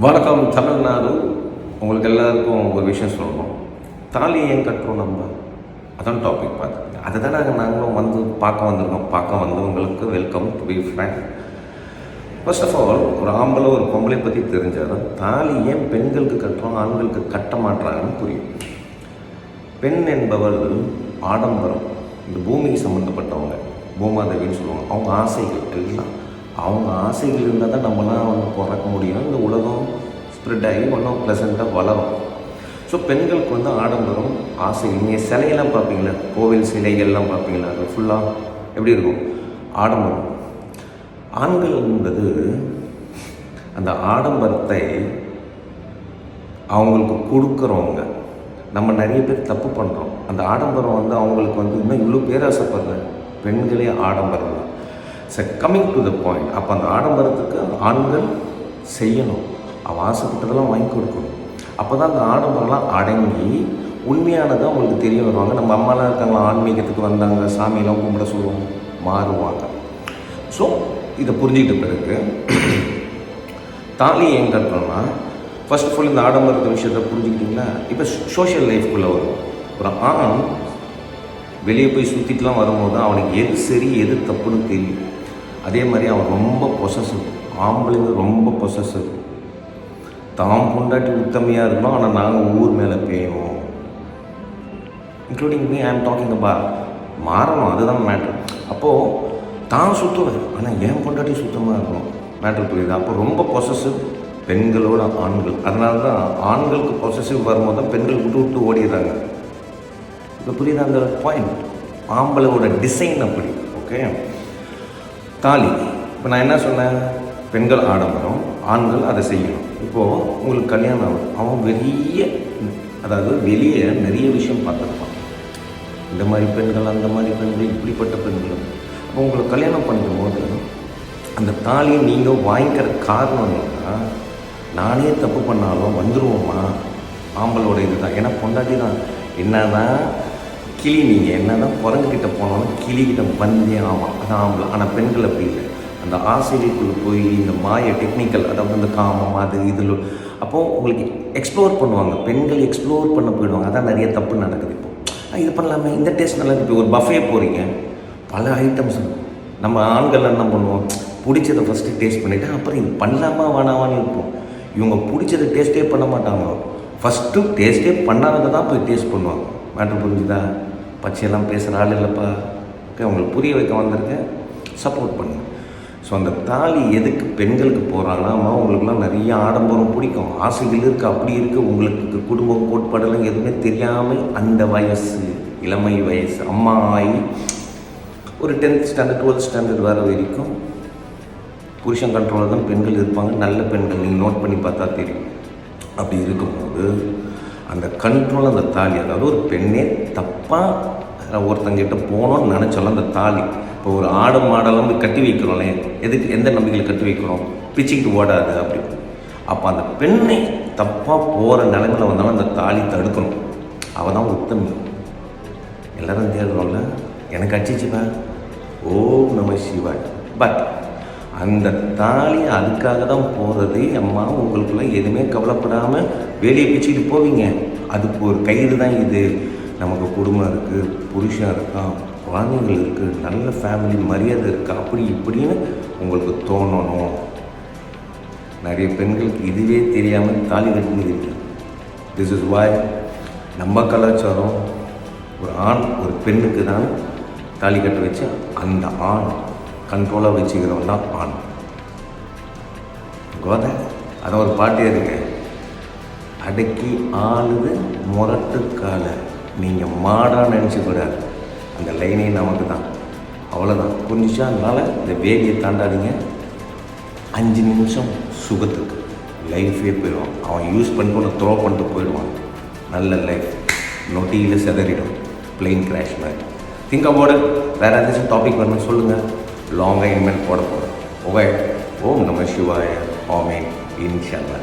வணக்கம் தமிழ்நாடு. உங்களுக்கு எல்லாருக்கும் ஒரு விஷயம் சொல்லணும். தாலி ஏன் கட்டுறோம் நம்ம? அதான் டாபிக் பார்த்துக்கங்க. அதை தான் நாங்கள் நாங்களும் வந்து பார்க்க வந்திருக்கோம். பார்க்க வந்தவங்களுக்கு welcome to be friend first of all ஒரு ஆம்பளை ஒரு பொம்பளை பற்றி தெரிஞ்சால் தாலி ஏன் பெண்களுக்கு கட்டுறோம் ஆண்களுக்கு கட்ட மாட்டுறாங்கன்னு புரியும். பெண் என்பவள் ஆடம்பரம். இந்த பூமிக்கு சம்மந்தப்பட்டவங்க பூமாதேவின்னு சொல்லுவாங்க. அவங்க ஆசைகள் எல்லாம் அவங்க ஆசைகள் இருந்தால் தான் நம்மளாம் வந்து பிறக்க முடியும். இந்த உலகம் ஸ்ப்ரெட் ஆகி ஒன்றும் ப்ளசண்ட்டாக வளரும். ஸோ பெண்களுக்கு வந்து ஆடம்பரம் ஆசை. நீங்கள் சிலையெல்லாம் பார்ப்பீங்களா? கோவில் சிலைகள்லாம் பார்ப்பீங்களா? அது ஃபுல்லாக எப்படி இருக்கும்? ஆடம்பரம். ஆண்கள் என்பது அந்த ஆடம்பரத்தை அவங்களுக்கு கொடுக்குறவங்க. நம்ம நிறைய பேர் தப்பு பண்ணுறோம் அந்த ஆடம்பரம் வந்து அவங்களுக்கு வந்து இன்னும் இவ்வளோ பேராசைப்படுற பெண்களே ஆடம்பரம் தான். சரி கம்மிங் டு த பாயிண்ட் அப்போ அந்த ஆடம்பரத்துக்கு ஆண்கள் செய்யணும். அவன் ஆசைப்பட்டதெல்லாம் வாங்கி கொடுக்கணும். அப்போ தான் அந்த ஆடம்பரம்லாம் அடங்கி உண்மையானதாக அவங்களுக்கு தெரிய வருவாங்க. நம்ம அம்மாலாம் இருக்காங்களா? ஆன்மீகத்துக்கு வந்தாங்க. சாமியெல்லாம் கும்பிட சொல்லுவோம். மாறுவாங்க. ஸோ இதை புரிஞ்சுக்கிட்ட பிறகு தாலி ஏன் கட்டணும்னா ஃபர்ஸ்ட் ஆஃப் ஆல் இந்த ஆடம்பரத்து விஷயத்தை புரிஞ்சுக்கிட்டிங்களா இப்போ சோஷியல் லைஃப்குள்ளே வரும். ஒரு ஆண் வெளியே போய் சுற்றிட்டுலாம் வரும்போது அவனுக்கு எது சரி எது தப்புன்னு தெரியும். அதே மாதிரி அவன் ரொம்ப பொசசிவ் ஆம்பளைங்க ரொம்ப பொசசிவ் தாம் பொண்டாட்டி உத்தமையாக இருக்கணும் ஆனால் நாங்கள் ஊர் மேலே பேயும் இன்க்ளூடிங் மீ ஐ ஆம் டாக்கிங் அப்பா மாறணும் அதுதான் மேட்ரு அப்போது தான் சுற்றுவேன் ஆனால் என் பொண்டாட்டி சுத்தமாக இருக்கணும். மேட்ரு புரியுது? அப்போ ரொம்ப பொசசிவ் பெண்களோட ஆண்கள். அதனால தான் ஆண்களுக்கு பொசசிவ் வரும்போது தான் பெண்கள் விட்டு விட்டு ஓடிடுறாங்க. இப்போ புரியுது அந்த பாயிண்ட் ஆம்பளோட டிசைன் அப்படி ஓகே தாலி. இப்போ நான் என்ன சொன்னேன்? பெண்கள் ஆடம்பரம் ஆண்கள் அதை செய்யணும். இப்போது உங்களுக்கு கல்யாணம் ஆகும் அவன் வெளிய அதாவது வெளியே நிறைய விஷயம் பார்த்துருப்பான். இந்த மாதிரி பெண்கள் அந்த மாதிரி பெண்கள் இப்படிப்பட்ட பெண்கள். அப்போ உங்களுக்கு கல்யாணம் பண்ணிக்கும் போது அந்த தாலியை நீங்கள் வாங்கிக்கிற காரணம் என்னன்னா நானே தப்பு பண்ணாலும் வந்துடுவோமா ஆம்பளோட இதுதான். ஏன்னா பொண்டாட்டி தான் என்னன்னா கிளி நீங்கள் என்ன தான் குரங்குக்கிட்ட போனாலும் கிளிக்கிட்ட வந்தே ஆமாம் அதான் ஆம்பளை. ஆனால் பெண்கள் அப்படி இல்லை. அந்த ஆசிரியருக்குள்ளே போய் இந்த மாய டெக்னிக்கல் அதாவது இந்த காமம் அது இதில் அப்போது உங்களுக்கு எக்ஸ்ப்ளோர் பண்ணுவாங்க. பெண்கள் எக்ஸ்ப்ளோர் பண்ண போயிடுவாங்க. அதான் நிறைய தப்பு நடக்குது இப்போ. இது பண்ணலாமே. இந்த டேஸ்ட் நல்லா இருக்கு. இப்போ ஒரு பஃபே போகிறீங்க பல ஐட்டம்ஸ் நம்ம ஆண்கள் என்ன பண்ணுவோம்? பிடிச்சதை ஃபஸ்ட்டு டேஸ்ட் பண்ணிவிட்டு அப்புறம் இது பண்ணலாமா வேணாமான்னு இருப்போம். இவங்க பிடிச்சதை டேஸ்ட்டே பண்ண மாட்டாங்க. ஃபஸ்ட்டு டேஸ்ட்டே பண்ணாததை தான் போய் டேஸ்ட் பண்ணுவாங்க. மேட்ரு புரிஞ்சுதா? பச்சையெல்லாம் பேசுகிற ஆள் இல்லைப்பா. ஓகே உங்களுக்கு புரிய வைக்க வந்திருக்கேன். சப்போர்ட் பண்ணுங்க. ஸோ அந்த தாலி எதுக்கு பெண்களுக்கு போகிறாங்கன்னா உங்களுக்குலாம் நிறைய ஆடம்பரம் பிடிக்கும். ஆசைகள் இருக்குது அப்படி இருக்குது உங்களுக்கு குடும்பம் கோட்பாடெல்லாம் எதுவுமே தெரியாமல் அந்த வயசு இளமை வயசு அம்மா ஆகி ஒரு டென்த் ஸ்டாண்டர்ட் டுவெல்த் ஸ்டாண்டர்ட் வர வரைக்கும் புருஷன் கண்ட்ரோலில் தான் பெண்கள் இருப்பாங்க. நல்ல பெண்கள் நீங்கள் நோட் பண்ணி பார்த்தா தெரியும். அப்படி இருக்கும்போது அந்த கண்ட்ரோல் அந்த தாலி அதாவது ஒரு பெண்ணே தப்பாக ஒருத்தங்கிட்ட போகணும்னு நினச்சாலும் அந்த தாலி இப்போ ஒரு ஆடு மாடெல்லாம் வந்து கட்டி வைக்கிறோம்ல எதுக்கு எந்த நம்பிக்கையில் கட்டி வைக்கிறோம்? பிச்சுக்கிட்டு ஓடாது அப்படி. அப்போ அந்த பெண்ணை தப்பாக போகிற நிலைமையில் வந்தாலும் அந்த தாலி தடுக்கணும். அவள் தான் உத்தமி. எல்லோரும் தேடுறோம்ல எனக்கு அடிச்சிச்சுப்பா. ஓம் நம சிவாய். பட் அந்த தாலி அதுக்காக தான் போகிறது அம்மா உங்களுக்குலாம் எதுவுமே கவலைப்படாமல் வேலையை பிச்சுக்கிட்டு போவீங்க. அதுக்கு ஒரு கயிறு தான் இது. நமக்கு குடும்பம் இருக்குது புருஷன் இருக்கான் குழந்தைகள் இருக்குது நல்ல ஃபேமிலி மரியாதை இருக்குது அப்படி இப்படின்னு உங்களுக்கு தோணணும். நிறைய பெண்களுக்கு இதுவே தெரியாமல் தாலி கட்டினது திஸ் இஸ் வாய் நம்ம கலாச்சாரம் ஒரு ஆண் ஒரு பெண்ணுக்கு தான் தாலி கட்ட வச்சு அந்த ஆண். கண்ட்ரோலாக வச்சுக்கிறவன் தான் ஆண். கோத அதான் ஒரு பாட்டே இருக்கு. அடக்கி ஆளுது முரட்டுக்கால. நீங்கள் மாடாக நினச்சிக்கூடாது அந்த லைனே நமக்கு தான். அவ்வளோதான் புரிஞ்சுச்சா? அதனால் இந்த வேலியை தாண்டாதீங்க. அஞ்சு நிமிஷம் சுகத்துக்கு. லைஃபே போயிடுவான் அவன் யூஸ் பண்ணிட்டு த்ரோ பண்ணிட்டு போயிடுவான். நல்ல லைஃப் நொட்டியில் செதறிடும். பிளெயின் கிராஷ் மாதிரி. திங்க் அபவுட் வேறு ஏதாச்சும் டாபிக் வேணும்னு சொல்லுங்கள் லாங்காக இனிமேல் போட போகிறோம் ஓகே ஓம் நம சிவாய. ஆமேன். இன்ஷல்லா.